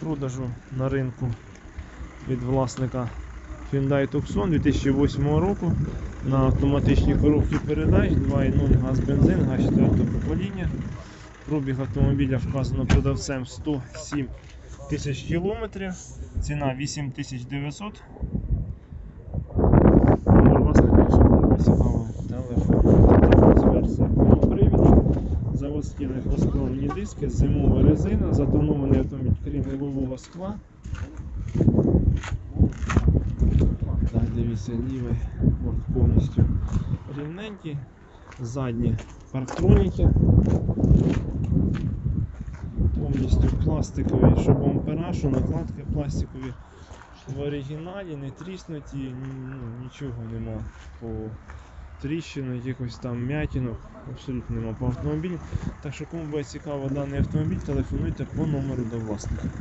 продажу на ринку від власника Hyundai Tucson 2008 року на автоматичній коробці передач 2.0 газ бензин, газ 4 покоління. Пробіг автомобіля вказано продавцем 107 тисяч кілометрів. Ціна 8900. Номер власника, цікаво, телефон. Заводські легкосплавні диски, зимова резина, затонований крім лобового скла. Так, дивіться, лівий борт повністю рівненький. Задні парктроніки. Повністю пластикові, що бампера, що накладки пластикові. В оригіналі не тріснуті, ну, нічого нема по тріщин, якихось там м'ятінок, абсолютно нема по автомобілі. Так що кому буде цікаво даний автомобіль, телефонуйте по номеру до власника.